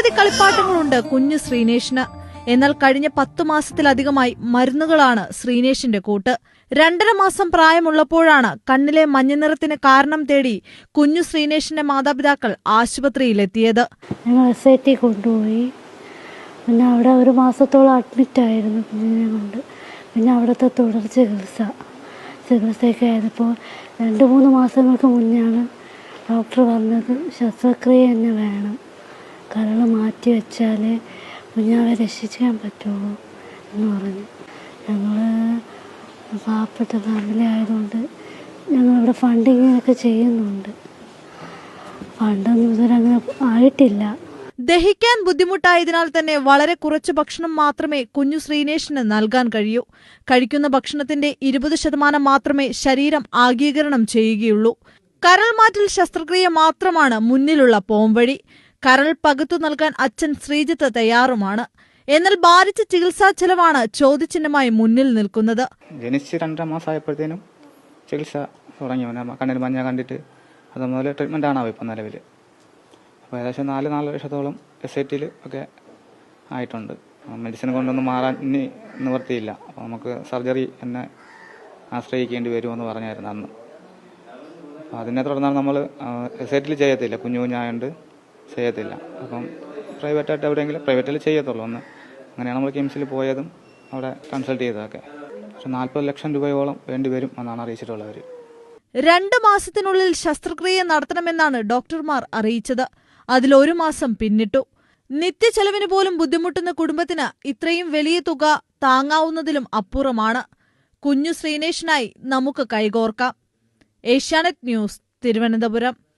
കളിപ്പാട്ടങ്ങളുണ്ട് കുഞ്ഞു ശ്രീനേഷിന്. എന്നാൽ കഴിഞ്ഞ പത്തു മാസത്തിലധികമായി മരുന്നുകളാണ് ശ്രീനേഷിന്റെ കൂട്ട്. രണ്ടര മാസം പ്രായമുള്ളപ്പോഴാണ് കണ്ണിലെ മഞ്ഞനിറത്തിന് കാരണം തേടി കുഞ്ഞു ശ്രീനേഷിന്റെ മാതാപിതാക്കൾ ആശുപത്രിയിലെത്തിയത്. ഞങ്ങൾ എസ് ഐ ടി കൊണ്ടുപോയി. പിന്നെ അവിടെ ഒരു മാസത്തോളം അഡ്മിറ്റായിരുന്നു കുഞ്ഞിനെ കൊണ്ട്. പിന്നെ അവിടുത്തെ തുടർ ചികിത്സ. ചികിത്സയൊക്കെ ആയതിപ്പോൾ രണ്ട് മൂന്ന് മാസങ്ങൾക്ക് മുന്നെയാണ് ഡോക്ടർ പറഞ്ഞത് ശസ്ത്രക്രിയ തന്നെ വേണം. കരൾ മാറ്റി വെച്ചാലേ കുഞ്ഞാവെ രക്ഷിക്കാൻ പറ്റുള്ളൂ എന്ന് പറഞ്ഞു. ഞങ്ങൾ പാവപ്പെട്ട ഫാമിലി ആയതുകൊണ്ട് ഞങ്ങളിവിടെ ഫണ്ടിങ്ങിനൊക്കെ ചെയ്യുന്നുണ്ട്. ഫണ്ടൊന്നും ഇതുവരെ അങ്ങനെ ആയിട്ടില്ല. ദഹിക്കാൻ ബുദ്ധിമുട്ടായതിനാൽ തന്നെ വളരെ കുറച്ച് ഭക്ഷണം മാത്രമേ കുഞ്ഞു ശ്രീനേഷിന് നൽകാൻ കഴിയൂ. കഴിക്കുന്ന ഭക്ഷണത്തിന്റെ ഇരുപത് ശതമാനം മാത്രമേ ശരീരം ആഗീകരണം ചെയ്യുകയുള്ളൂ. കരൾ മാറ്റൽ ശസ്ത്രക്രിയ മാത്രമാണ് മുന്നിലുള്ള പോംവഴി. കരൾ പകുത്തു നൽകാൻ അച്ഛൻ ശ്രീജിത്ത് തയ്യാറുമാണ്. എന്നാൽ ഭാരിച്ച ചികിത്സാ ചെലവാണ് ചോദ്യചിഹ്നമായി മുന്നിൽ നിൽക്കുന്നത്. ജനിച്ച് രണ്ടര മാസമായപ്പോഴത്തേനും ചികിത്സ തുടങ്ങി. കണ്ണിൽ മഞ്ഞ കണ്ടിട്ട് അത് ട്രീറ്റ്മെന്റ് ആണ് ഇപ്പം നിലവിൽ അപ്പോൾ ഏകദേശം നാല് നാല് ലക്ഷത്തോളം എസ് ഐ ടിയിൽ ഒക്കെ ആയിട്ടുണ്ട്. മെഡിസിൻ കൊണ്ടൊന്നും മാറാൻ ഇനി നിവർത്തിയില്ല അപ്പോൾ നമുക്ക് സർജറി എന്നെ ആശ്രയിക്കേണ്ടി വരുമെന്ന് പറഞ്ഞായിരുന്നു അന്ന്. അതിനെ തുടർന്നാണ് നമ്മൾ എസ് ഐ ടിയിൽ ചെയ്യത്തില്ല. കുഞ്ഞു കുഞ്ഞായതുകൊണ്ട് ചെയ്യത്തില്ല. അപ്പം പ്രൈവറ്റായിട്ട് എവിടെയെങ്കിലും പ്രൈവറ്റിൽ ചെയ്യത്തുള്ളൂ. ഒന്ന് അങ്ങനെയാണ് നമ്മൾ കിംസിൽ പോയതും അവിടെ കൺസൾട്ട് ചെയ്തതൊക്കെ. പക്ഷെ നാൽപ്പത് ലക്ഷം രൂപയോളം വേണ്ടിവരും എന്നാണ് അറിയിച്ചിട്ടുള്ളവർ രണ്ട് മാസത്തിനുള്ളിൽ ശസ്ത്രക്രിയ നടത്തണമെന്നാണ് ഡോക്ടർമാർ അറിയിച്ചത്. അതിലൊരു മാസം പിന്നിട്ടു. നിത്യചെലവിന് പോലും ബുദ്ധിമുട്ടുന്ന കുടുംബത്തിന് ഇത്രയും വലിയ തുക താങ്ങാവുന്നതിലും അപ്പുറമാണ്. കുഞ്ഞു ശ്രീനേഷിനായി നമുക്ക് കൈകോർക്കാം. ഏഷ്യാനെറ്റ് ന്യൂസ് തിരുവനന്തപുരം.